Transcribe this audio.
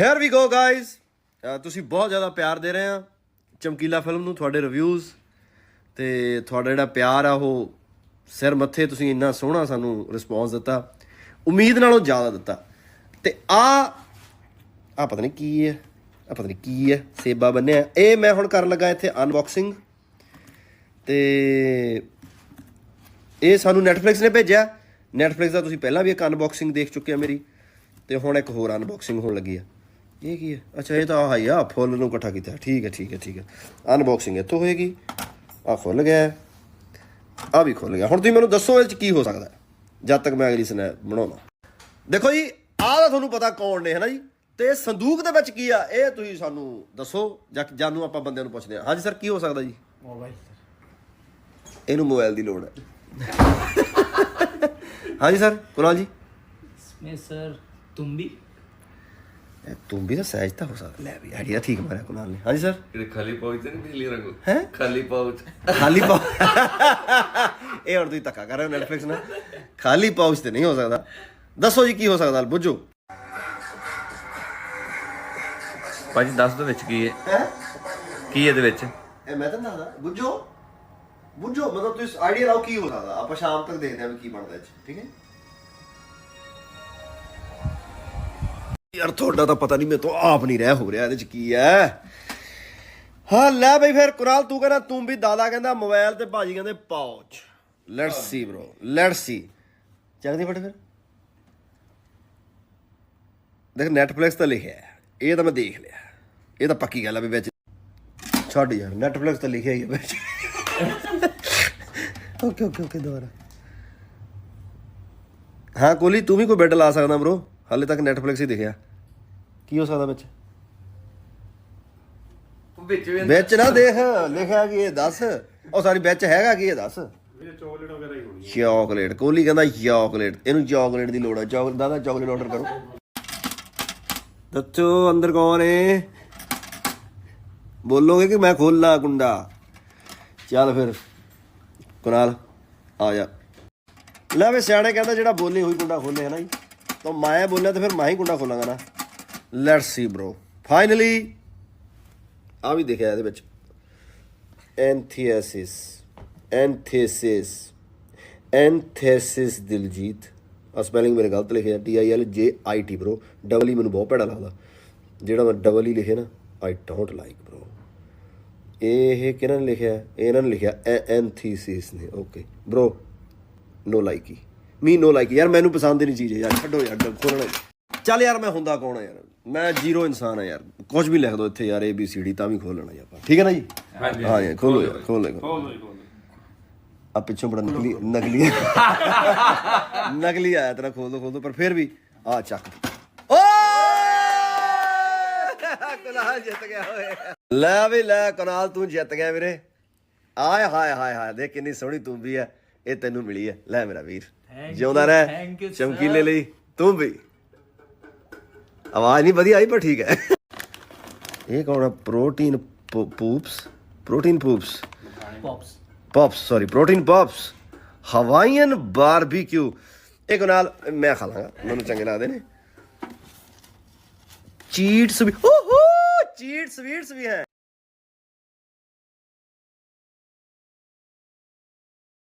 Hair ਵੀ ਗੋ guys ਤੁਸੀਂ ਬਹੁਤ ਜ਼ਿਆਦਾ ਪਿਆਰ ਦੇ ਰਹੇ ਆ। ਚਮਕੀਲਾ ਫਿਲਮ ਨੂੰ, ਤੁਹਾਡੇ ਰਿਵਿਊਜ਼ ਤੇ ਤੁਹਾਡਾ ਜਿਹੜਾ ਪਿਆਰ ਆ, ਉਹ ਸਿਰ ਮੱਥੇ ਤੁਸੀਂ ਇੰਨਾ ਸੋਹਣਾ ਸਾਨੂੰ ਰਿਸਪੌਂਸ ਦਿੱਤਾ। ਉਮੀਦ ਨਾਲੋਂ ਜ਼ਿਆਦਾ ਦਿੱਤਾ। ਤੇ ਆ ਆ ਪਤਾ ਨਹੀਂ ਕੀ ਹੈ, ਆ ਪਤਾ ਨਹੀਂ ਕੀ ਹੈ, ਸੇਬਾ ਬੰਨਿਆ। ਇਹ ਮੈਂ ਹੁਣ ਕਰਨ ਲੱਗਾ ਇੱਥੇ ਅਨਬਾਕਸਿੰਗ ਤੇ ਇਹ ਸਾਨੂੰ Netflix ਨੇ ਭੇਜਿਆ। Netflix ਦਾ ਤੁਸੀਂ ਪਹਿਲਾਂ ਵੀ ਇੱਕ ਅਨਬਾਕਸਿੰਗ ਦੇਖ ਚੁੱਕੇ ਆ ਮੇਰੀ। ਤੇ ਹੁਣ ਇੱਕ ਹੋਰ ਅਨਬਾਕਸਿੰਗ ਹੋਣ ਲੱਗੀ ਆ। ਇਹ ਕੀ ਹੈ? ਅੱਛਾ ਇਹ ਤਾਂ ਆਹ ਹੀ ਆ ਫੁੱਲ ਨੂੰ ਇਕੱਠਾ ਕੀਤਾ ਠੀਕ ਹੈ ਠੀਕ ਹੈ ਠੀਕ ਹੈ। ਅਨਬਾਕਸਿੰਗ ਇੱਥੋਂ ਹੋਏਗੀ। ਆ ਖੁੱਲ ਗਿਆ ਆ ਵੀ ਖੁੱਲ ਗਿਆ। ਹੁਣ ਤੁਸੀਂ ਮੈਨੂੰ ਦੱਸੋ ਇਹ ਚ ਕੀ ਹੋ ਸਕਦਾ ਜਦ ਤੱਕ ਮੈਂ ਅਗਲੀ ਸਨੈਪ ਬਣਾਉਣਾ। ਦੇਖੋ ਜੀ ਆਹ ਤਾਂ ਤੁਹਾਨੂੰ ਪਤਾ ਕੌਣ ਨੇ ਹਨਾ ਜੀ? ਤੇ ਸੰਦੂਕ ਦੇ ਵਿੱਚ ਕੀ ਆ ਇਹ ਤੁਸੀਂ ਸਾਨੂੰ ਦੱਸੋ ਜਾਂ ਜਾਨੂੰ ਆਪਾਂ ਬੰਦਿਆਂ ਨੂੰ ਪੁੱਛਦੇ ਹਾਂ। ਹਾਂਜੀ ਸਰ ਕੀ ਹੋ ਸਕਦਾ ਜੀ? ਮੋਬਾਈਲ ਇਹਨੂੰ ਮੋਬਾਈਲ ਦੀ ਲੋੜ ਹੈ। ਹਾਂਜੀ ਸਰ ਕੁਨਾਲ ਜੀ? ਇਸ ਸਰ ਤੁਮ ਤੂੰ ਵੀ ਤਾਂ ਸਹਿਜ ਤਾਂ ਹੋ ਸਕਦਾ। ਲੈ ਵੀ ਆਈਡੀਆ ਠੀਕ ਮਾਰਿਆ ਕੁਨਾਲ ਨੇ। ਹਾਂਜੀ ਸਰ ਇਹ ਖਾਲੀ ਪਾਉਚ ਤੇ ਨਹੀਂ ਬਿਜਲੀ ਰੰਗੋ? ਹੈਂ? ਖਾਲੀ ਪਾਉਚ ਖਾਲੀ ਪਾਉ ਇਹ ਹੁਣ ਤੁਸੀਂ ਧੱਕਾ ਕਰ ਰਹੇ ਹੋ ਨੈਟਫਲਿਕਸ ਨਾਲ। ਖਾਲੀ ਪਾਉਚ ਤੇ ਨਹੀਂ ਹੋ ਸਕਦਾ। ਦੱਸੋ ਜੀ ਕੀ ਹੋ ਸਕਦਾ? ਬੁੱਝੋ ਭਾਜੀ ਦੱਸ ਦੋ ਵਿੱਚ ਕੀ ਹੈ। ਹੈ? ਕੀ ਇਹਦੇ ਵਿੱਚ? ਇਹ ਮੈਂ ਤਾਂ ਦੱਸਦਾ। ਬੁੱਝੋ। ਬੁੱਝੋ। ਮਤਲਬ ਤੁਸੀਂ ਆਈਡੀਆ ਲਾਓ ਕੀ ਹੋ ਸਕਦਾ। ਆਪਾਂ ਸ਼ਾਮ ਤੱਕ ਦੇਖਦੇ ਹਾਂ ਵੀ ਕੀ ਬਣਦਾ ਇਹ 'ਚ। ਠੀਕ ਹੈ? ਯਾਰ, ਤੁਹਾਡਾ ਤਾਂ ਪਤਾ ਨਹੀਂ ਮੇਰੇ ਤੋਂ ਆਪ ਨਹੀਂ ਰਹਿ ਹੋ ਰਿਹਾ, ਇਹਦੇ ਚ ਕੀ ਹੈ? ਹਾਂ, ਲੈ ਬਈ ਫਿਰ, ਕੁਰਾਲ, ਤੂੰ ਕਹਿੰਦਾ, ਤੂੰ ਵੀ ਦਾਦਾ ਕਹਿੰਦਾ, ਮੋਬਾਈਲ ਤੇ ਭਾਜੀ ਕਹਿੰਦੇ pouch let's see bro let's see ਚੱਕਦੀ ਫਟ ਫਿਰ। ਦੇਖ ਨੈਟਫਲਿਕਸ ਤਾਂ ਲਿਖਿਆ ਹੈ। ਇਹ ਤਾਂ ਮੈਂ ਦੇਖ ਲਿਆ। ਇਹ ਤਾਂ ਪੱਕੀ ਗੱਲ ਆ ਵੀ ਵਿੱਚ ਛੱਡ ਯਾਰ ਨੈਟਫਲਿਕਸ ਤਾਂ ਲਿਖਿਆ ਹੀ ਹੈ ਵਿੱਚ। ਓਕੇ ਓਕੇ ਓਕੇ ਦੁਬਾਰਾ। ਹਾਂ ਕੋਲੀ ਤੂੰ ਵੀ ਕੋਈ ਬੈਡ ਲਾ ਸਕਦਾ ਬ్రో ਹਾਲੇ ਤੱਕ ਨੈਟਫਲਿਕਸ ਹੀ ਦਿਖਿਆ। ਕੀ ਹੋ ਸਕਦਾ ਵਿੱਚ? ਵਿੱਚ ਵੀ ਵਿੱਚ ਨਾ ਦੇਖ ਲਿਖਿਆ ਕੀ ਇਹ ਦੱਸ। ਉਹ ਸਾਰੀ ਵਿੱਚ ਹੈਗਾ ਕੀ ਇਹ ਦੱਸ। ਇਹ ਚਾਕਲੇਟ ਵਗੈਰਾ ਹੀ ਹੋਣੀ ਚਾਕਲੇਟ ਕੋਹਲੀ ਕਹਿੰਦਾ ਚਾਕਲੇਟ ਇਹਨੂੰ ਚਾਕਲੇਟ ਦੀ ਲੋੜ ਹੈ। ਚਾਕਲੇਟ ਦਾਦਾ ਚਾਕਲੇਟ ਆਰਡਰ ਕਰੋ। ਦੱਸੋ ਅੰਦਰ ਕੌਣ ਹੈ? ਬੋਲੋਗੇ ਕਿ ਮੈਂ ਖੋਲਣਾ ਕੁੰਡਾ? ਚੱਲ ਫਿਰ ਕੁਨਾਲ ਆ ਜਾ। ਲੈ ਵੇ ਸਿਆਣੇ ਕਹਿੰਦਾ ਜਿਹੜਾ ਬੋਲੇ ਹੋਈ ਕੁੰਡਾ ਖੋਲੇ ਹੈ ਨਾ ਜੀ। ਤਾਂ ਮਾਇਆ ਬੋਲਿਆ ਤਾਂ ਫਿਰ ਮੈਂ ਹੀ ਗੁੰਡਾ ਖੋਲਾਂਗਾ ਨਾ। ਲੈਟਸ ਸੀ ਬ్రో ਫਾਈਨਲੀ ਆ ਵੀ ਦਿਖਿਆ ਇਹਦੇ ਵਿੱਚ। ਐਂਥੀਸਿਸ ਐਂਥੀਸਿਸ ਐਂਥੀਸਿਸ ਦਿਲਜੀਤ। ਆ ਸਪੈਲਿੰਗ ਮੇਰੇ ਗਲਤ ਲਿਖਿਆ T I L J I T bro double E ਮੈਨੂੰ ਬਹੁਤ ਭੈੜਾ ਲੱਗਦਾ। ਜਿਹੜਾ ਮੈਂ ਡਬਲ ਹੀ e ਲਿਖਿਆ ਨਾ ਆਈ ਡੋਨਟ ਲਾਈਕ ਬ్రో ਇਹ ਕਿਹਨਾਂ ਨੇ ਲਿਖਿਆ? ਇਹਨਾਂ ਨੇ ਲਿਖਿਆ ਐਂਥੀਸਿਸ ਨੇ। Okay bro no likey me no like ਯਾਰ ਮੈਨੂੰ ਪਸੰਦ ਹੀ ਨਹੀਂ ਚੀਜ਼ ਯਾਰ ਛੱਡੋ ਯਾਰ ਖੋਲਣਾ। ਚੱਲ ਯਾਰ ਮੈਂ ਹੁੰਦਾ ਕੌਣ ਆ ਯਾਰ? ਮੈਂ ਜ਼ੀਰੋ ਇਨਸਾਨ ਆ ਯਾਰ। ਕੁਝ ਵੀ ਲਿਖ ਦੋ ਇੱਥੇ ਯਾਰ ਏ ਬੀ ਸੀ ਡੀ ਤਾਂ ਵੀ ਖੋਲਣਾ ਜੀ ਆਪਾਂ। ਠੀਕ ਹੈ ਨਾ ਜੀ? ਹਾਂ ਜੀ ਖੋਲੋ ਯਾਰ ਖੋਲ ਲੈ ਖੋਲ। ਆ ਪਿੱਛੋਂ ਬੜਾ ਨਕਲੀ ਨਕਲੀ ਨਕਲੀ ਆਇਆ ਤੇਰਾ ਖੋਲ ਦੋ ਖੋਲ ਦੋ ਪਰ ਫਿਰ ਵੀ ਆ ਚੱਕ। ਓ ਕਨਾਲ ਜਿੱਤ ਗਿਆ ਓਏ। ਲੈ ਵੀ ਲੈ ਕਨਾਲ ਤੂੰ ਜਿੱਤ ਗਿਆ ਵੀਰੇ। ਆਏ ਹਾਏ ਹਾਏ ਹਾਏ ਦੇਖ ਕਿੰਨੀ ਸੋਹਣੀ ਤੂੰ ਵੀ ਹੈ। ਇਹ ਤੈਨੂੰ ਮਿਲੀ ਹੈ। ਲੈ ਮੇਰਾ ਵੀਰ। ਜਿਉਂਦਾ ਰਹਿ। ਚਮਕੀਲੇ ਲਈ। ਤੂੰ ਵੀ। ਆਵਾਜ਼ ਨਹੀਂ ਵਧੀਆ ਆਈ ਪਰ ਠੀਕ ਹੈ। ਇਹ ਕੌਣ ਆ? Protein poops? Protein poops? Pops sorry protein pops. Hawaiian barbecue. ਇਹ ਨਾਲ ਮੈਂ ਖਾ ਲਾਂਗਾ। ਮੈਨੂੰ ਚੰਗੇ ਲੱਗਦੇ ਨੇ। ਚੀਟਸ ਵੀ ਹੋ ਚੀਟਸ ਵੀਟਸ ਵੀ ਹੈ।